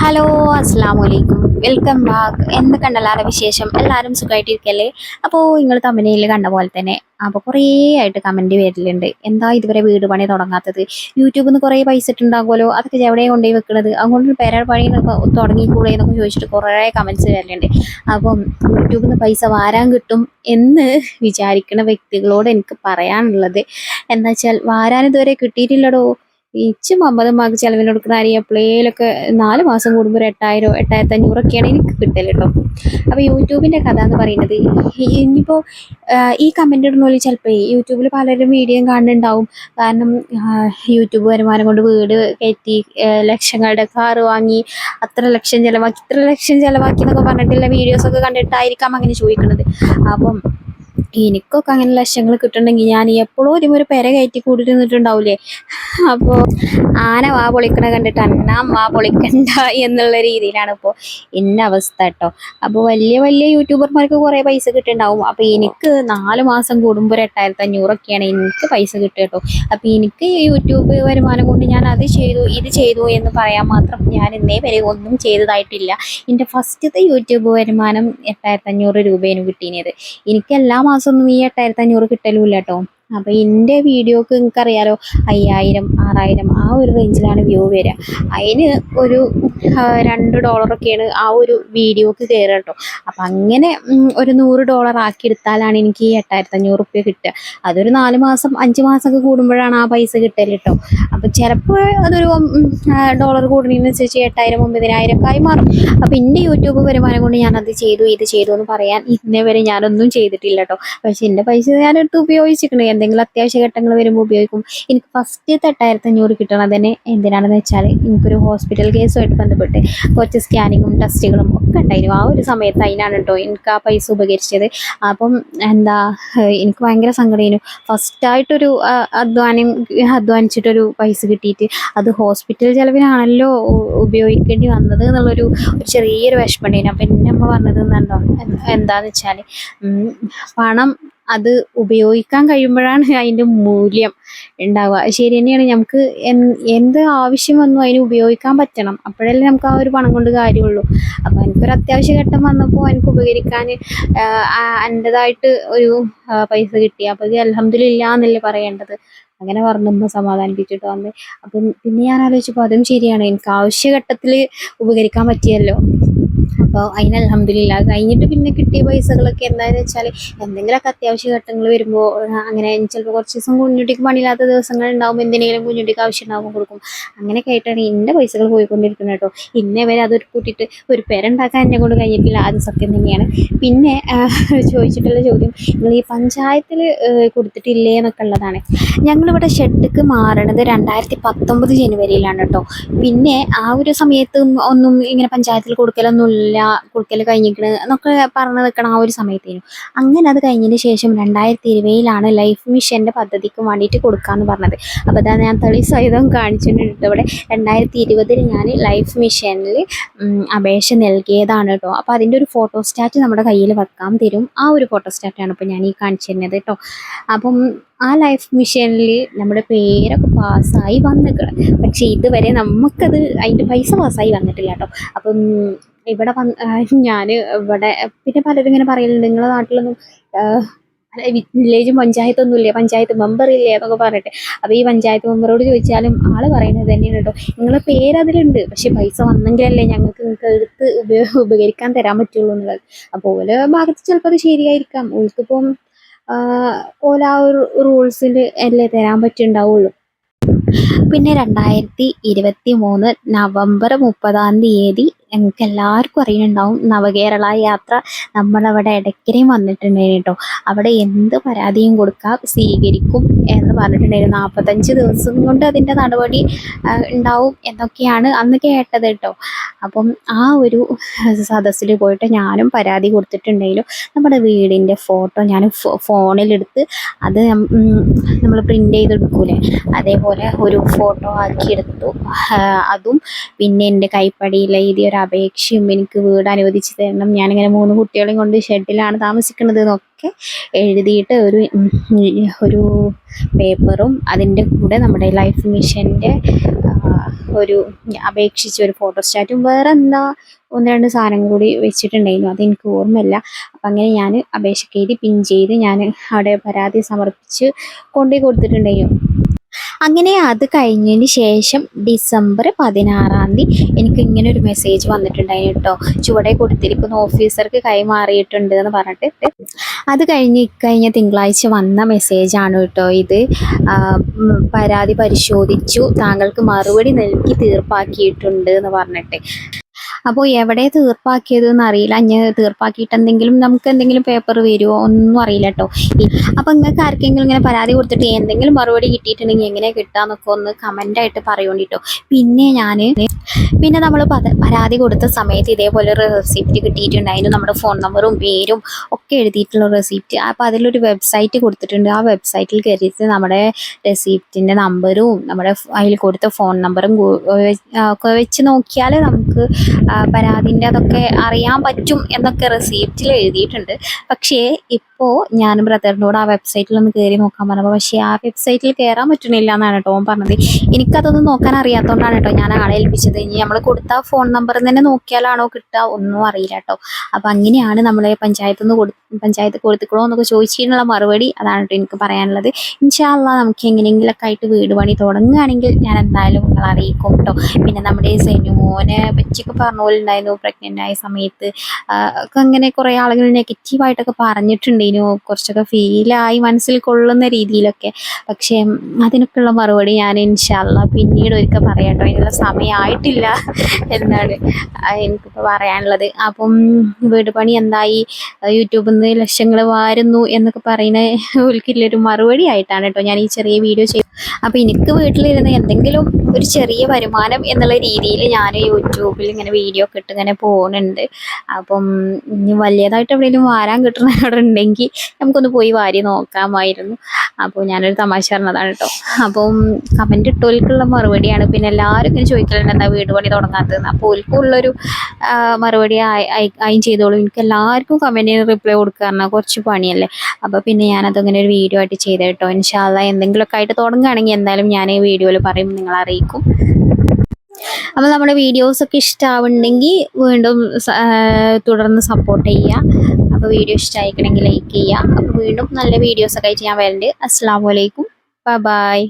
Hello അസ്സാം വലൈക്കും welcome back എന്തൊക്കെയുണ്ട് എല്ലാവരുടെ വിശേഷം? എല്ലാവരും സുഖമായിട്ടിരിക്കല്ലേ അപ്പോൾ നിങ്ങൾ തമിഴിൽ കണ്ട പോലെ തന്നെ അപ്പോൾ കുറേ ആയിട്ട് കമന്റ് വരലുണ്ട്. എന്താ ഇതുവരെ വീട് പണി തുടങ്ങാത്തത്? യൂട്യൂബിൽ നിന്ന് കുറേ പൈസ ഇട്ടുണ്ടാകുമല്ലോ. അതൊക്കെ എവിടെയാണ് കൊണ്ടുപോയി വെക്കുന്നത് അതുകൊണ്ട് പേര പണി തുടങ്ങിക്കൂടെ എന്നൊക്കെ ചോദിച്ചിട്ട് കുറേ കമന്റ്സ് വരലുണ്ട്. അപ്പം യൂട്യൂബിൽ നിന്ന് പൈസ വാരാൻ കിട്ടും എന്ന് വിചാരിക്കുന്ന വ്യക്തികളോട് എനിക്ക് പറയാനുള്ളത് എന്താ വെച്ചാൽ വാരാൻ ഇതുവരെ കിട്ടിയിട്ടില്ലടോ. ഇച്ചും അമ്പതുമാർക്ക് ചെലവിന് കൊടുക്കുന്ന അരി എപ്പോഴേലൊക്കെ നാല് മാസം കൂടുമ്പോൾ ഒരു എട്ടായിരം എട്ടായിരത്തി അഞ്ഞൂറൊക്കെയാണ് എനിക്ക് കിട്ടൽ കേട്ടോ അപ്പോൾ യൂട്യൂബിന്റെ കഥ എന്ന് പറയുന്നത് ഇനിയിപ്പോൾ ഈ കമന്റ് ഇടുന്നോൽ ചിലപ്പോൾ യൂട്യൂബിൽ പലരും വീഡിയോ കാണുന്നുണ്ടാവും. കാരണം യൂട്യൂബ് വരുമാനം കൊണ്ട് വീട് കയറ്റി ലക്ഷങ്ങളുടെ കാറ് വാങ്ങി അത്ര ലക്ഷം ചിലവാക്കി ഇത്ര ലക്ഷം ചിലവാക്കി എന്നൊക്കെ പറഞ്ഞിട്ടുള്ള വീഡിയോസൊക്കെ കണ്ടിട്ടായിരിക്കാം അങ്ങനെ ചോദിക്കുന്നത് അപ്പം എനിക്കൊക്കെ അങ്ങനെ ലക്ഷങ്ങൾ കിട്ടണമെങ്കിൽ ഞാൻ എപ്പോഴും ഒരു ഒരു പെര കയറ്റി കൂടി അപ്പോൾ ആന വാ പൊളിക്കണ കണ്ടിട്ട് അന്നാം വാ പൊളിക്കണ്ട എന്നുള്ള രീതിയിലാണ് ഇപ്പോൾ എന്റെ അവസ്ഥ കേട്ടോ. അപ്പോൾ വലിയ വലിയ യൂട്യൂബർമാർക്ക് കുറേ പൈസ കിട്ടുന്നുണ്ടാവും അപ്പോൾ എനിക്ക് നാല് മാസം കൂടുമ്പോൾ ഒരു എട്ടായിരത്തി അഞ്ഞൂറൊക്കെയാണ് എനിക്ക് പൈസ കിട്ടുക കേട്ടോ. അപ്പോൾ എനിക്ക് യൂട്യൂബ് വരുമാനം കൊണ്ട് ഞാൻ അത് ചെയ്തു ഇത് ചെയ്തു എന്ന് പറയാൻ മാത്രം ഞാൻ ഇന്നേ വരെ ഒന്നും ചെയ്തതായിട്ടില്ല. എന്റെ ഫസ്റ്റത്തെ യൂട്യൂബ് വരുമാനം എട്ടായിരത്തി അഞ്ഞൂറ് രൂപയാണ് കിട്ടിയത്. എനിക്ക് എല്ലാ മാസമൊന്നും ഈ എട്ടായിരത്തി അഞ്ഞൂറ് കിട്ടലുമില്ല കേട്ടോ. അപ്പോൾ എന്റെ വീഡിയോക്ക് നിങ്ങൾക്കറിയാലോ അയ്യായിരം ആറായിരം ആ ഒരു റേഞ്ചിലാണ് വ്യൂ വരിക. അതിന് ഒരു രണ്ട് ഡോളറൊക്കെയാണ് ആ ഒരു വീഡിയോക്ക് കയറുക കേട്ടോ അപ്പം അങ്ങനെ ഒരു നൂറ് ഡോളർ ആക്കി എടുത്താലാണ് എനിക്ക് ഈ എട്ടായിരത്തി അഞ്ഞൂറ് റുപ്യ കിട്ടുക. അതൊരു നാല് മാസം അഞ്ച് മാസമൊക്കെ കൂടുമ്പോഴാണ് ആ പൈസ കിട്ടൽ കേട്ടോ അപ്പം ചിലപ്പോൾ അതൊരു ഡോളർ കൂടുന്നതിനനുസരിച്ച് എട്ടായിരം ഒമ്പതിനായിരം ഒക്കെ ആയി മാറും. അപ്പം എന്റെ യൂട്യൂബ് വരുമാനം കൊണ്ട് ഞാനത് ചെയ്തു ഇത് ചെയ്തു എന്ന് പറയാൻ ഇന്നേ വരെ ഞാനൊന്നും ചെയ്തിട്ടില്ല കേട്ടോ പക്ഷെ എന്റെ പൈസ ഞാനെടുത്ത് ഉപയോഗിച്ചിട്ടുണ്ട് എന്തെങ്കിലും അത്യാവശ്യ ഘട്ടങ്ങൾ വരുമ്പോൾ ഉപയോഗിക്കും. എനിക്ക് ഫസ്റ്റ് എട്ടായിരത്തി അഞ്ഞൂറ് കിട്ടണം. തന്നെ എന്തിനാണെന്ന് വെച്ചാൽ എനിക്കൊരു ഹോസ്പിറ്റൽ കേസുമായിട്ട് ബന്ധപ്പെട്ട് കുറച്ച് സ്കാനിങ്ങും ടെസ്റ്റുകളും ഒക്കെ ഉണ്ടായിരുന്നു. ആ ഒരു സമയത്ത് അതിനാണ് കേട്ടോ എനിക്ക് ആ പൈസ ഉപകരിച്ചത്. അപ്പം എന്താ എനിക്ക് ഭയങ്കര സങ്കടമായിരുന്നു ഫസ്റ്റായിട്ടൊരു അധ്വാനം അധ്വാനിച്ചിട്ടൊരു പൈസ കിട്ടിയിട്ട് അത് ഹോസ്പിറ്റൽ ചിലവിനാണല്ലോ ഉപയോഗിക്കേണ്ടി വന്നത് എന്നുള്ളൊരു ഒരു ചെറിയൊരു വിഷമമുണ്ടായിരുന്നു അപ്പം എന്റെ അമ്മ പറഞ്ഞത് എന്നുണ്ടോ എന്താണെന്ന് വെച്ചാൽ പണം അത് ഉപയോഗിക്കാൻ കഴിയുമ്പോഴാണ് അതിന്റെ മൂല്യം ഉണ്ടാവുക. ശരി തന്നെയാണ്. നമുക്ക് എന്ത് ആവശ്യം വന്നു അതിന് ഉപയോഗിക്കാൻ പറ്റണം. അപ്പോഴല്ലേ നമുക്ക് ആ ഒരു പണം കൊണ്ട് കാര്യമുള്ളൂ. അപ്പോൾ എനിക്കൊരു അത്യാവശ്യ ഘട്ടം വന്നപ്പോൾ എനിക്ക് ഉപകരിക്കാൻ എന്റെതായിട്ട് ഒരു പൈസ കിട്ടി. അപ്പോൾ ഇത് അലഹമില്ല എന്നല്ലേ പറയേണ്ടത്? അങ്ങനെ പറഞ്ഞപ്പോൾ സമാധാനിപ്പിച്ചിട്ട് വന്ന്. അപ്പം പിന്നെ ഞാൻ ആലോചിച്ചപ്പോൾ അതും ശരിയാണ്. എനിക്ക് ആവശ്യഘട്ടത്തിൽ ഉപകരിക്കാൻ പറ്റിയല്ലോ. അപ്പോൾ അതിന് അലഹമില്ല കഴിഞ്ഞിട്ട് പിന്നെ കിട്ടിയ പൈസകളൊക്കെ എന്താണെന്ന് വെച്ചാൽ എന്തെങ്കിലുമൊക്കെ അത്യാവശ്യ ഘട്ടങ്ങൾ വരുമ്പോൾ അങ്ങനെ ചിലപ്പോൾ കുറച്ച് ദിവസം കുഞ്ഞുട്ടിക്ക് പണിയില്ലാത്ത ദിവസങ്ങൾ ഉണ്ടാകുമ്പോൾ എന്തിനെങ്കിലും കുഞ്ഞുട്ടിക്ക് ആവശ്യം ഉണ്ടാകുമ്പോൾ കൊടുക്കും. അങ്ങനെയൊക്കെ ആയിട്ടാണ് എന്റെ പൈസകൾ പോയിക്കൊണ്ടിരിക്കുന്നത് കേട്ടോ. ഇന്നേ വരെ അതൊരു കൂട്ടിയിട്ട് ഒരു പേരുണ്ടാക്കാൻ എന്നെ കൊണ്ട് കഴിഞ്ഞിട്ടില്ല. അത് സത്യം തന്നെയാണ്. പിന്നെ ചോദിച്ചിട്ടുള്ള ചോദ്യം നിങ്ങൾ ഈ പഞ്ചായത്തിൽ കൊടുത്തിട്ടില്ലേ എന്നൊക്കെ ഉള്ളതാണ്. ഞങ്ങളിവിടെ ഷെഡ്ക്ക് മാറണത് രണ്ടായിരത്തി പത്തൊമ്പത് ജനുവരിയിലാണ് കേട്ടോ. പിന്നെ ആ ഒരു സമയത്ത് ഒന്നും ഇങ്ങനെ പഞ്ചായത്തിൽ കൊടുക്കലൊന്നുമില്ല കുളിക്കൽ കഴിഞ്ഞിരിക്കണ് എന്നൊക്കെ പറഞ്ഞു നിൽക്കണം ആ ഒരു സമയത്തേനും. അങ്ങനെ അത് കഴിഞ്ഞതിന് ശേഷം രണ്ടായിരത്തി ഇരുപതിലാണ് ലൈഫ് മിഷന്റെ പദ്ധതിക്ക് വേണ്ടിയിട്ട് കൊടുക്കാമെന്ന് പറഞ്ഞത്. അപ്പോൾ അതാണ് ഞാൻ തെളി സഹിതം കാണിച്ചിട്ടുണ്ട് ഇവിടെ. രണ്ടായിരത്തി ഇരുപതിൽ ഞാൻ ലൈഫ് മിഷനിൽ അപേക്ഷ നൽകിയതാണ് കേട്ടോ അപ്പോൾ അതിന്റെ ഒരു ഫോട്ടോ സ്റ്റാറ്റ് നമ്മുടെ കയ്യിൽ വെക്കാൻ തരും. ആ ഒരു ഫോട്ടോ സ്റ്റാറ്റാണ് ഇപ്പോൾ ഞാൻ ഈ കാണിച്ചു തരുന്നത് കേട്ടോ അപ്പം ആ ലൈഫ് മിഷനിൽ നമ്മുടെ പേരൊക്കെ പാസ്സായി വന്നിക്കണം. പക്ഷേ ഇതുവരെ നമുക്കത് അതിന്റെ പൈസ പാസ്സായി വന്നിട്ടില്ല കേട്ടോ അപ്പം ഇവിടെ വന്ന് ഞാൻ ഇവിടെ പിന്നെ പലരും ഇങ്ങനെ പറയലുണ്ട് നിങ്ങളുടെ നാട്ടിലൊന്നും വില്ലേജും പഞ്ചായത്തൊന്നും ഇല്ലേ പഞ്ചായത്ത് മെമ്പർ ഇല്ലേ എന്നൊക്കെ പറഞ്ഞിട്ട്. അപ്പോൾ ഈ പഞ്ചായത്ത് മെമ്പറോട് ചോദിച്ചാലും ആൾ പറയുന്നത് തന്നെയാണ് കേട്ടോ. നിങ്ങളെ പേര് അതിലുണ്ട് പക്ഷെ പൈസ വന്നെങ്കിലല്ലേ ഞങ്ങൾക്ക് നിങ്ങൾക്ക് എടുത്ത് ഉപകരിക്കാൻ തരാൻ പറ്റുള്ളൂ എന്നുള്ളത്. അപ്പോൾ ഓല ഭാഗത്ത് ചിലപ്പോൾ അത് ശരിയായിരിക്കാം. ഓൾക്കിപ്പം ഓല ആ ഒരു റൂൾസിൽ അല്ലേ തരാൻ പറ്റുണ്ടാവുള്ളൂ. പിന്നെ രണ്ടായിരത്തി ഇരുപത്തി മൂന്ന് നവംബർ മുപ്പതാം തീയതി ഞങ്ങൾക്ക് എല്ലാവർക്കും അറിയുന്നുണ്ടാവും നവകേരള യാത്ര നമ്മളവിടെ ഇടയ്ക്കരയും വന്നിട്ടുണ്ടായിരുന്നു കേട്ടോ അവിടെ എന്ത് പരാതിയും കൊടുക്കാം സ്വീകരിക്കും എന്ന് പറഞ്ഞിട്ടുണ്ടായിരുന്നു. നാൽപ്പത്തഞ്ച് ദിവസം കൊണ്ട് അതിന്റെ നടപടി ഉണ്ടാവും എന്നൊക്കെയാണ് അന്ന് കേട്ടത് കേട്ടോ. അപ്പം ആ ഒരു സദസ്സിൽ പോയിട്ട് ഞാനും പരാതി കൊടുത്തിട്ടുണ്ടെങ്കിലും നമ്മുടെ വീടിന്റെ ഫോട്ടോ ഞാൻ ഫോണിലെടുത്ത് അത് നമ്മൾ പ്രിന്റ് ചെയ്തെടുക്കൂലേ? അതേപോലെ ഒരു ഫോട്ടോ ആക്കി എടുത്തു അതും പിന്നെ എന്റെ കൈപ്പടിയിൽ എഴുതിയ ഒരു അപേക്ഷയും എനിക്ക് വീട് അനുവദിച്ച് തരണം. ഞാനിങ്ങനെ മൂന്ന് കുട്ടികളെയും കൊണ്ട് ഷെഡിലാണ് താമസിക്കുന്നത് എന്നൊക്കെ എഴുതിയിട്ട് ഒരു ഒരു പേപ്പറും അതിന്റെ കൂടെ നമ്മുടെ ലൈഫ് മിഷന്റെ ഒരു അപേക്ഷിച്ച് ഒരു ഫോട്ടോസ്റ്റാറ്റും വേറെ എന്താ ഒന്ന് രണ്ട് സാധനങ്ങൾ കൂടി വെച്ചിട്ടുണ്ടായിരുന്നു. അതെനിക്ക് ഓർമ്മയില്ല. അപ്പം അങ്ങനെ ഞാൻ അപേക്ഷയ്ക്ക് എഴുതി പിൻ ചെയ്ത് ഞാൻ അവിടെ പരാതി സമർപ്പിച്ച് കൊണ്ടുപോയി കൊടുത്തിട്ടുണ്ടായിരുന്നു. അങ്ങനെ അത് കഴിഞ്ഞതിന് ശേഷം ഡിസംബർ പതിനാറാം തീയതി എനിക്ക് ഇങ്ങനെ ഒരു മെസ്സേജ് വന്നിട്ടുണ്ടായിരുന്നു കേട്ടോ ചുവടെ കൊടുത്തിരിക്കുന്ന ഓഫീസർക്ക് കൈമാറിയിട്ടുണ്ട് എന്ന് പറഞ്ഞിട്ട്. അത് കഴിഞ്ഞ് ഇക്കഴിഞ്ഞ തിങ്കളാഴ്ച വന്ന മെസ്സേജാണ് കേട്ടോ ഇത്. പരാതി പരിശോധിച്ചു. താങ്കൾക്ക് മറുപടി നൽകി തീർപ്പാക്കിയിട്ടുണ്ട് എന്ന് പറഞ്ഞിട്ട്. അപ്പോൾ എവിടെ തീർപ്പാക്കിയത് എന്ന് അറിയില്ല. ഞാൻ തീർപ്പാക്കിയിട്ട് എന്തെങ്കിലും നമുക്ക് എന്തെങ്കിലും പേപ്പർ വരുമോ ഒന്നും അറിയില്ല കേട്ടോ അപ്പോൾ നിങ്ങൾക്ക് ആർക്കെങ്കിലും ഇങ്ങനെ പരാതി കൊടുത്തിട്ട് എന്തെങ്കിലും മറുപടി കിട്ടിയിട്ടുണ്ടെങ്കിൽ എങ്ങനെ കിട്ടാന്നൊക്കെ ഒന്ന് കമന്റായിട്ട് ആയിട്ട് പറയുകൊണ്ടിട്ടോ പിന്നെ ഞാൻ പിന്നെ നമ്മൾ പരാതി കൊടുത്ത സമയത്ത് ഇതേപോലെ ഒരു റെസിപ്റ്റ് കിട്ടിയിട്ടുണ്ടായിരുന്നു നമ്മുടെ ഫോൺ നമ്പറും പേരും ഒക്കെ എഴുതിയിട്ടുള്ള റെസിപ്റ്റ് അപ്പോൾ അതിലൊരു വെബ്സൈറ്റ് കൊടുത്തിട്ടുണ്ട്. ആ വെബ്സൈറ്റിൽ കയറിയിട്ട് നമ്മുടെ റെസിപ്റ്റിന്റെ നമ്പറും നമ്മുടെ അതിൽ കൊടുത്ത ഫോൺ നമ്പറും ഒക്കെ വെച്ച് നോക്കിയാൽ നമുക്ക് പരാതിന്റെ അതൊക്കെ അറിയാൻ പറ്റും എന്നൊക്കെ റെസിപ്റ്റിൽ എഴുതിയിട്ടുണ്ട്. പക്ഷേ ഇപ്പോൾ ഞാൻ ബ്രദറിനോട് ആ വെബ്സൈറ്റിൽ ഒന്ന് കയറി നോക്കാൻ പറഞ്ഞപ്പോൾ പക്ഷേ ആ വെബ്സൈറ്റിൽ കയറാൻ പറ്റുന്നില്ല എന്നാണ് കേട്ടോ ഓൻ പറഞ്ഞത്. എനിക്കതൊന്നും നോക്കാൻ അറിയാത്തതുകൊണ്ടാണ് കേട്ടോ ഞാൻ ആളെ ഏൽപ്പിച്ചത്. ഇനി നമ്മൾ കൊടുത്ത ഫോൺ നമ്പറിൽ തന്നെ നോക്കിയാലാണോ കിട്ടുക ഒന്നും അറിയില്ല കേട്ടോ. അപ്പം അങ്ങനെയാണ് നമ്മൾ പഞ്ചായത്ത് നിന്ന് കൊടു പഞ്ചായത്ത് കൊടുത്തിക്കണോ എന്നൊക്കെ ചോദിച്ചിട്ടുള്ള മറുപടി അതാണ് കേട്ടോ എനിക്ക് പറയാനുള്ളത്. ഇൻഷാല്ല നമുക്ക് എങ്ങനെയെങ്കിലൊക്കെ ആയിട്ട് വീട് പണി തുടങ്ങുകയാണെങ്കിൽ ഞാൻ എന്തായാലും നിങ്ങളെ അറിയിക്കും കേട്ടോ. പിന്നെ നമ്മുടെ സെനുമോനെ പറ്റിയൊക്കെ പറഞ്ഞ പോലെ ഉണ്ടായിരുന്നു പ്രഗ്നന്റ് ആയ സമയത്ത്. ഒക്കെ അങ്ങനെ കുറേ ആളുകൾ നെഗറ്റീവായിട്ടൊക്കെ പറഞ്ഞിട്ടുണ്ടേനു. കുറച്ചൊക്കെ ഫീലായി മനസ്സിൽ കൊള്ളുന്ന രീതിയിലൊക്കെ. പക്ഷേ അതിനൊക്കെയുള്ള മറുപടി ഞാൻ ഇൻഷാല്ല പിന്നീട് ഒരിക്കൽ പറയാട്ടോ ഇതിനുള്ള സമയമായിട്ടില്ല എന്നാണ് എനിക്കിപ്പോൾ പറയാനുള്ളത്. അപ്പം വീട് പണി എന്തായി? യൂട്യൂബിൽ നിന്ന് ലക്ഷങ്ങൾ വാരുന്നു എന്നൊക്കെ പറയുന്ന ഒരു മറുപടി ആയിട്ടാണ് കേട്ടോ ഞാൻ ഈ ചെറിയ വീഡിയോ ചെയ്തു അപ്പോൾ എനിക്ക് വീട്ടിലിരുന്ന് എന്തെങ്കിലും ഒരു ചെറിയ വരുമാനം എന്നുള്ള രീതിയിൽ ഞാൻ യൂട്യൂബിൽ ഇങ്ങനെ വീഡിയോ ഒക്കെ ഇട്ട് ഇങ്ങനെ പോകുന്നുണ്ട് അപ്പം ഇനി വലിയതായിട്ട് എവിടെയെങ്കിലും വാരാൻ കിട്ടുന്നവിടെ ഉണ്ടെങ്കിൽ നമുക്കൊന്ന് പോയി വാരി നോക്കാമായിരുന്നു. അപ്പോൾ ഞാനൊരു തമാശ പറഞ്ഞതാണ് കേട്ടോ. അപ്പം കമന്റ് ഇട്ടോൽക്കുള്ള മറുപടിയാണ്. പിന്നെ എല്ലാവരും ഇങ്ങനെ ചോദിക്കലുണ്ട് എന്താ വീട് പണി തുടങ്ങാത്തതെന്ന്? അപ്പോൾ ഓൽക്കുള്ളൊരു മറുപടി ആയി- ചെയ്തോളൂ. എനിക്ക് എല്ലാവർക്കും കമന്റിന് റിപ്ലൈ കൊടുക്കുക പറഞ്ഞാൽ കുറച്ച് പണിയല്ലേ? അപ്പോൾ പിന്നെ ഞാനതങ്ങനെ ഒരു വീഡിയോ ആയിട്ട് ചെയ്തേട്ടോ ഇൻഷാല്ല എന്തെങ്കിലുമൊക്കെ ആയിട്ട് തുടങ്ങുകയാണെങ്കിൽ എന്തായാലും ഞാൻ ഈ വീഡിയോയിൽ പറയും നിങ്ങളെ അറിയിക്കും. അപ്പോൾ നമ്മുടെ വീഡിയോസൊക്കെ ഇഷ്ടമാവുന്നുണ്ടെങ്കിൽ വീണ്ടും തുടർന്ന് സപ്പോർട്ട് ചെയ്യുക. അപ്പോൾ വീഡിയോ ഇഷ്ടമായിക്കണമെങ്കിൽ ലൈക്ക് ചെയ്യുക. അപ്പോൾ വീണ്ടും നല്ല വീഡിയോസൊക്കെ ആയിട്ട് ഞാൻ വരുന്നുണ്ട് അസ്സാം വലൈക്കും ബൈ